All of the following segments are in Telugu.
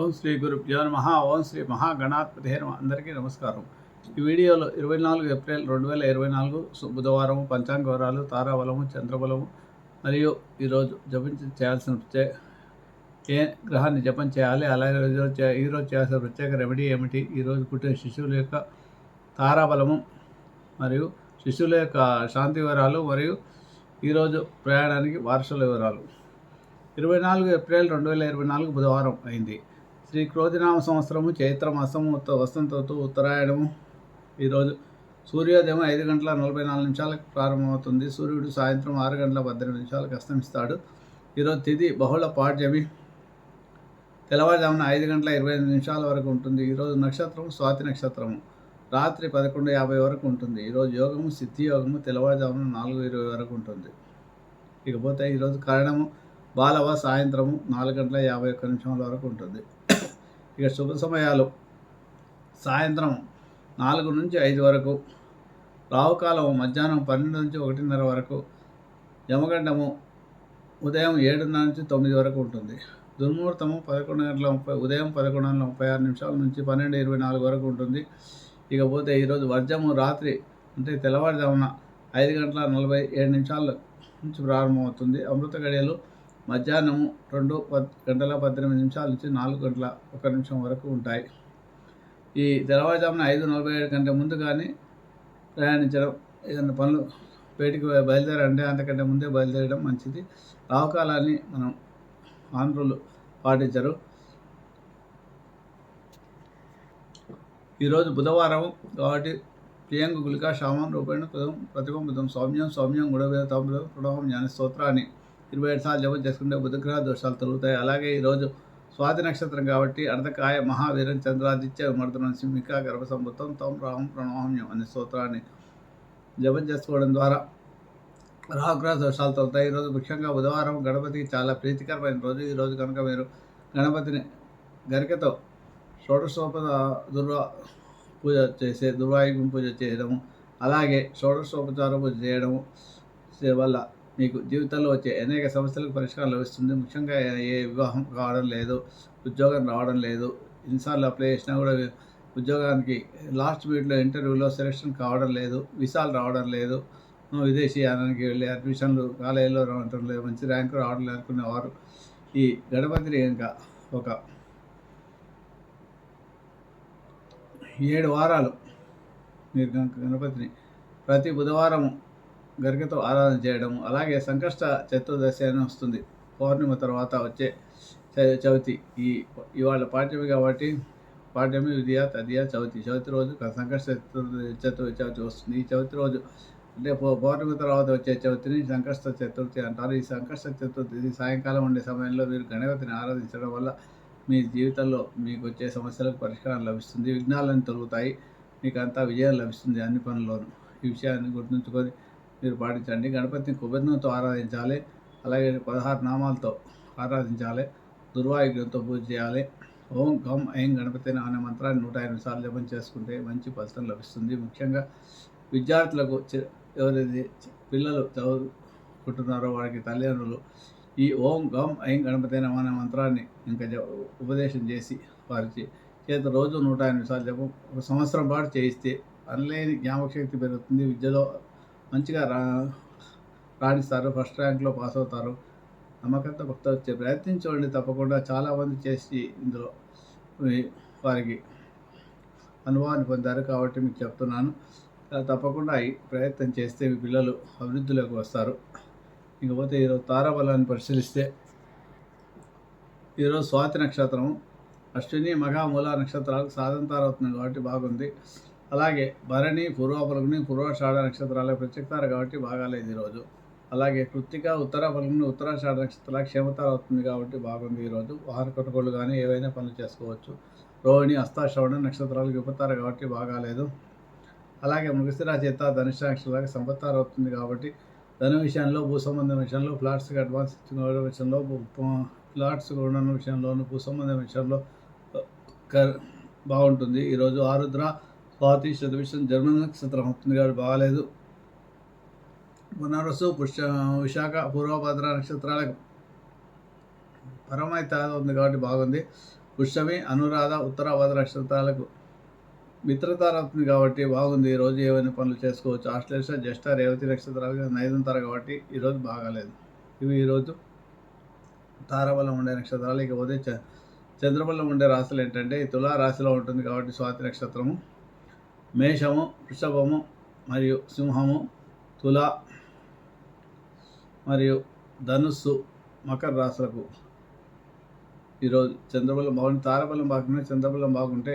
ఓం శ్రీ గురుభ్యో నమ. ఓం శ్రీ మహాగణాధిపతి నమ. అందరికీ నమస్కారం. ఈ వీడియోలో ఇరవై నాలుగు ఏప్రిల్ రెండు వేల ఇరవై నాలుగు బుధవారం పంచాంగ వివరాలు తారాబలము చంద్రబలము మరియు ఈరోజు జపించి చేయాల్సిన ప్రత్యేక ఏ గ్రహాన్ని జపం చేయాలి అలాగే ఈరోజు ఈరోజు చేయాల్సిన ప్రత్యేక రెమెడీ ఏమిటి? ఈరోజు పుట్టిన శిశువుల యొక్క తారాబలము మరియు శిశువుల యొక్క శాంతి వివరాలు మరియు ఈరోజు ప్రయాణానికి వారసుల వివరాలు. ఇరవై నాలుగు ఏప్రిల్ రెండు వేల ఇరవై నాలుగు బుధవారం అయింది. శ్రీ క్రోధినామ సంవత్సరము చైత్రమాసము ఉత్త వసంత ఋతువు ఉత్తరాయణము. ఈరోజు సూర్యోదయం ఐదు గంటల నలభై నాలుగు నిమిషాలకు ప్రారంభమవుతుంది. సూర్యుడు సాయంత్రం ఆరు గంటల పద్దెనిమిది నిమిషాలకు అస్తమిస్తాడు. ఈరోజు తిది బహుళ పాడ్యమి. తెల్లవారుజామున ఐదు గంటల ఇరవై ఐదు నిమిషాల వరకు ఉంటుంది. ఈరోజు నక్షత్రం స్వాతి నక్షత్రము. రాత్రి పదకొండు యాభై వరకు ఉంటుంది. ఈరోజు యోగము సిద్ధి యోగము తెల్లవారుజామున నాలుగు ఇరవై వరకు ఉంటుంది. ఇకపోతే ఈరోజు కారణము బాలవ సాయంత్రము నాలుగు గంటల యాభై ఒక్క నిమిషాల వరకు ఉంటుంది. ఇక శుభ సమయాలు. సాయంత్రం నాలుగు నుంచి ఐదు వరకు రావుకాలం మధ్యాహ్నం పన్నెండు నుంచి ఒకటిన్నర వరకు యమగండము ఉదయం ఏడున్నర నుంచి తొమ్మిది వరకు ఉంటుంది. దుర్ముహూర్తము పదకొండు గంటల ముప్పై ఉదయం పదకొండు గంటల ముప్పై ఆరు నిమిషాల నుంచి పన్నెండు ఇరవై నాలుగు వరకు ఉంటుంది. ఇకపోతే ఈరోజు వర్జము రాత్రి అంటే తెల్లవారుజామున ఐదు గంటల నలభై ఏడు నిమిషాల నుంచి ప్రారంభమవుతుంది. అమృత గడియలు మధ్యాహ్నము రెండు పద్ గంటల పద్దెనిమిది నిమిషాల నుంచి నాలుగు గంటల ఒక నిమిషం వరకు ఉంటాయి. ఈ తెల్లవారుజామున ఐదు నలభై ఏడు గంటల ముందు కానీ ప్రయాణించడం ఏదైనా పనులు బయటికి బయలుదేరంటే అంతకంటే ముందే బయలుదేరడం మంచిది. రావకాలాన్ని మనం ఆంధ్రులు పాటించరు. ఈరోజు బుధవారం కాబట్టి ప్రియాంక గులికా శామం రూపేణ పదం ప్రతిభం బుధం సౌమ్యం సౌమ్యం గుడవేద తాంబులం ప్రణవం జ్ఞాన స్తోత్రాన్ని ఇరవై ఏడు సార్లు జపం చేసుకుంటే బుధగ్రహ దోషాలు తొలుగుతాయి. అలాగే ఈరోజు స్వాతి నక్షత్రం కాబట్టి అర్ధకాయ మహావీరం చంద్రాదిత్య విమర్దనం సింహిక గర్భ సంబుతం తం రాహం ప్రణవహమ్యం అనే స్తోత్రాన్ని జపం చేసుకోవడం ద్వారా రాహుగ్రహ దోషాలు తొలుతాయి ఈరోజు ముఖ్యంగా బుధవారం గణపతికి చాలా ప్రీతికరమైన రోజు. ఈరోజు కనుక మీరు గణపతిని గరికతో షోడశోపద దుర్వా పూజ చేసే దుర్వాయుగం పూజ చేయడము అలాగే షోడశోపచార పూజ చేయడము వల్ల మీకు జీవితంలో వచ్చే అనేక సమస్యలకు పరిష్కారం లభిస్తుంది. ముఖ్యంగా ఏ వివాహం కావడం లేదు ఉద్యోగం రావడం లేదు ఇన్సార్లు అప్లై చేసినా కూడా ఉద్యోగానికి లాస్ట్ మీట్లో ఇంటర్వ్యూలో సెలెక్షన్ కావడం లేదు విసాలు రావడం లేదు. విదేశీ యానానికి వెళ్ళి అడ్మిషన్లు కాలేజీలో రావడం లేదు మంచి ర్యాంకు రావడం లేదు ఈ గణపతిని ఇంకా ఒక ఏడు వారాలు మీరు గణపతిని ప్రతి బుధవారం గరికతో ఆరాధన చేయడం అలాగే సంకష్ట చతుర్దశి అని వస్తుంది. పౌర్ణిమ తర్వాత వచ్చే చ- చవితి. ఈ ఇవాళ పాఠ్యమి కాబట్టి పాఠ్యమి విద్య తదియ చవితి. చవితి రోజు సంకష్ట చతుర్దశి చతుర్థి చవితి వస్తుంది. ఈ చవితి రోజు అంటే పౌర్ణమి తర్వాత వచ్చే చవితిని సంకష్ట చతుర్థి అంటారు. ఈ సంకష్ట చతుర్థి సాయంకాలం ఉండే సమయంలో మీరు గణపతిని ఆరాధించడం వల్ల మీ జీవితంలో మీకు వచ్చే సమస్యలకు పరిష్కారం లభిస్తుంది. విఘ్నాలను తొలుగుతాయి. మీకు అంతా విజయం లభిస్తుంది అన్ని పనుల్లోనూ. ఈ విషయాన్ని గుర్తుంచుకొని మీరు పాటించండి. గణపతిని కుబేరంతో ఆరాధించాలి. అలాగే పదహారు నామాలతో ఆరాధించాలి. దుర్వాయుగ్యంతో పూజ చేయాలి. ఓం గం ఐం గణపతి అనే మంత్రాన్ని నూట ఎనిమిది సార్లు జపం చేసుకుంటే మంచి ఫలితం లభిస్తుంది. ముఖ్యంగా విద్యార్థులకు ఎవరైతే పిల్లలు చదువుకుంటున్నారో వారికి తల్లిదండ్రులు ఈ ఓం గం ఐం గణపతి అనే మంత్రాన్ని ఇంకా ఉపదేశం చేసి వారికి చేత రోజు నూట ఎనిమిది సార్లు జపం ఒక సంవత్సరం పాటు చేయిస్తే అనలేని జ్ఞాపకశక్తి పెరుగుతుంది. విద్యలో మంచిగా రా రాణిస్తారు ఫస్ట్ ర్యాంక్లో పాస్ అవుతారు. నమ్మకంతో భక్త వచ్చే ప్రయత్నించండి తప్పకుండా. చాలామంది చేసి ఇందులో వారికి అనుభవాన్ని పొందారు కాబట్టి మీకు చెప్తున్నాను. తప్పకుండా ప్రయత్నం చేస్తే మీ పిల్లలు అభివృద్ధిలోకి వస్తారు. ఇకపోతే ఈరోజు తారాబలాన్ని పరిశీలిస్తే ఈరోజు స్వాతి నక్షత్రం అశ్విని మఘ మూల నక్షత్రాలకు సాధంతార అవుతుంది కాబట్టి బాగుంది. అలాగే భరణి పూర్వపలుగుని పూర్వాషాఢ నక్షత్రాలకు ప్రత్యక్తారు కాబట్టి బాగాలేదు ఈరోజు. అలాగే కృత్తిక ఉత్తర పలుగుని ఉత్తరాషాఢ నక్షత్రాల క్షేమతార అవుతుంది కాబట్టి బాగుంది ఈరోజు. వాహన కొనుగోలు కానీ ఏవైనా పనులు చేసుకోవచ్చు. రోహిణి అస్తాశ్రవణ నక్షత్రాలు విపత్తార కాబట్టి బాగాలేదు అలాగే మృగశిర చేత ధనుష నక్షత్రాలకు సంపత్తారు అవుతుంది కాబట్టి ధన విషయంలో భూ సంబంధం విషయంలో ఫ్లాట్స్కి అడ్వాన్స్ ఇచ్చిన విషయంలో ఫ్లాట్స్ కొనడం విషయంలోను భూ సంబంధం విషయంలో బాగుంటుంది. ఈరోజు ఆరుద్ర స్వాతి శతవిషం జర్మన్ నక్షత్రం అవుతుంది కాబట్టి బాగాలేదు. పునరసు పుష్య విశాఖ పూర్వభద్ర నక్షత్రాలకు పరమైతే ఉంది కాబట్టి బాగుంది. పుష్యమి అనురాధ ఉత్తరాభద్ర నక్షత్రాలకు మిత్రతారవుతుంది కాబట్టి బాగుంది. ఈరోజు ఏమైనా పనులు చేసుకోవచ్చు. ఆశ్లేష జ్యేష్ఠ రేవతి నక్షత్రాలు నైదంతార కాబట్టి ఈరోజు బాగాలేదు. ఇవి ఈరోజు తారాబలం ఉండే నక్షత్రాలు. ఇకపోతే చ చంద్రబలం ఉండే రాశులు ఏంటంటే తులా రాశిలో ఉంటుంది కాబట్టి స్వాతి నక్షత్రము. మేషము వృషభము మరియు సింహము తుల మరియు ధనుస్సు మకర రాశులకు. ఈరోజు చంద్రబలం బాగుంది తారబలం బాగుంటే చంద్రబలం బాగుంటే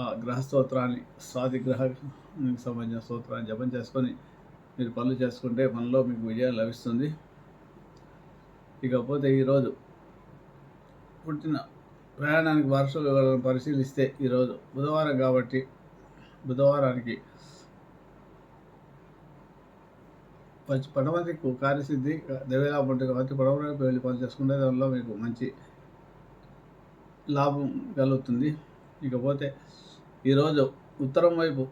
ఆ గ్రహ స్తోత్రాన్ని స్వాతి గ్రహానికి సంబంధించిన స్తోత్రాన్ని జపం చేసుకొని మీరు పనులు చేసుకుంటే పనిలో మీకు విజయం లభిస్తుంది. ఇకపోతే ఈరోజు పుట్టిన ప్రయాణానికి వారసులు పరిశీలిస్తే ఈరోజు బుధవారం కాబట్టి బుధవారానికి మంచి పడమతికు కార్యసిద్ధి దేవేలాభం ఉంటుంది కాబట్టి పడమరకు వెళ్ళి పని చేసుకుంటే దానిలో మీకు మంచి లాభం కలుగుతుంది. ఇకపోతే ఈరోజు ఉత్తరం వైపు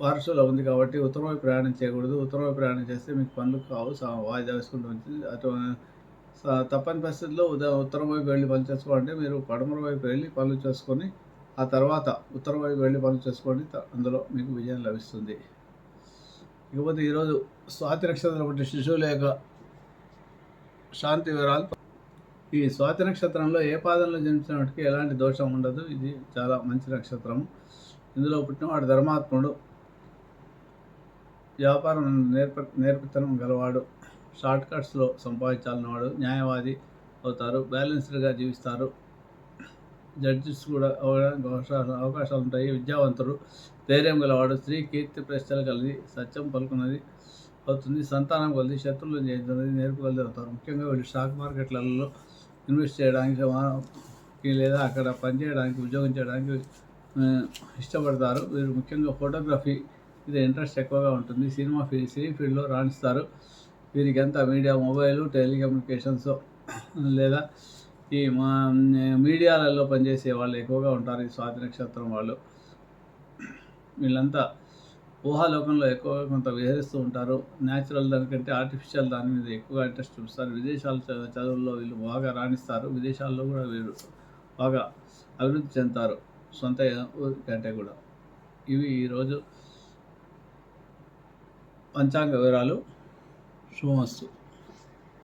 వారసులో ఉంది కాబట్టి ఉత్తరం వైపు ప్రయాణం చేయకూడదు. ఉత్తరం వైపు ప్రయాణం చేస్తే మీకు పనులు కావు. వాయిదా వేసుకుంటూ ఉంటుంది అటు తప్పని పరిస్థితుల్లో ఉదయం ఉత్తరం వైపు వెళ్ళి పనులు చేసుకోవాలంటే మీరు పడమర వైపు వెళ్ళి పనులు చేసుకొని ఆ తర్వాత ఉత్తరం వైపు వెళ్ళి పనులు చేసుకోండి. అందులో మీకు విజయం లభిస్తుంది. ఇకపోతే ఈరోజు స్వాతి నక్షత్రం బట్టి శిశువుల యొక్క శాంతి వివరాలు ఈ స్వాతి నక్షత్రంలో ఏ పాదంలో జన్మించినప్పటికీ ఎలాంటి దోషం ఉండదు. ఇది చాలా మంచి నక్షత్రం. ఇందులో పుట్టినవాడు ధర్మాత్ముడు. వ్యాపారం నేర్ప నేర్పితనం గలవాడు. షార్ట్ కట్స్లో సంపాదించాలన్నవాడు. న్యాయవాది అవుతారు. బ్యాలెన్స్డ్గా జీవిస్తారు. జడ్జిస్ కూడా అవ్వడానికి అవకాశాలు అవకాశాలు ఉంటాయి. విద్యావంతుడు ధైర్యం గలవాడు స్త్రీ కీర్తి ప్రశ్నలు కలిగి సత్యం పలుకున్నది అవుతుంది. సంతానం కొలిది శత్రువులు చేస్తున్నది నేర్పుకొలిది అవుతారు. ముఖ్యంగా వీళ్ళు స్టాక్ మార్కెట్లలో ఇన్వెస్ట్ చేయడానికి లేదా అక్కడ పనిచేయడానికి ఉద్యోగం చేయడానికి ఇష్టపడతారు. వీరు ముఖ్యంగా ఫోటోగ్రఫీ ఇది ఇంట్రెస్ట్ ఎక్కువగా ఉంటుంది. సినిమా ఫీ సినీ ఫీల్డ్లో రాణిస్తారు. వీరికి అంతా మీడియా మొబైల్ టెలికమ్యూనికేషన్స్ లేదా ఈ మా మీడియాలలో పనిచేసే వాళ్ళు ఎక్కువగా ఉంటారు ఈ స్వాతి నక్షత్రం వాళ్ళు. వీళ్ళంతా ఊహాలోకంలో ఎక్కువగా కొంత విహరిస్తూ ఉంటారు. న్యాచురల్ దానికంటే ఆర్టిఫిషియల్ దాని మీద ఎక్కువగా ఇంట్రెస్ట్ చూపిస్తారు. విదేశాల చదువుల్లో వీళ్ళు బాగా రాణిస్తారు. విదేశాల్లో కూడా వీరు బాగా అభివృద్ధి చెందుతారు. సొంత ఊరి కంటే కూడా. ఇవి ఈరోజు పంచాంగ వివరాలు. శుభమస్తు.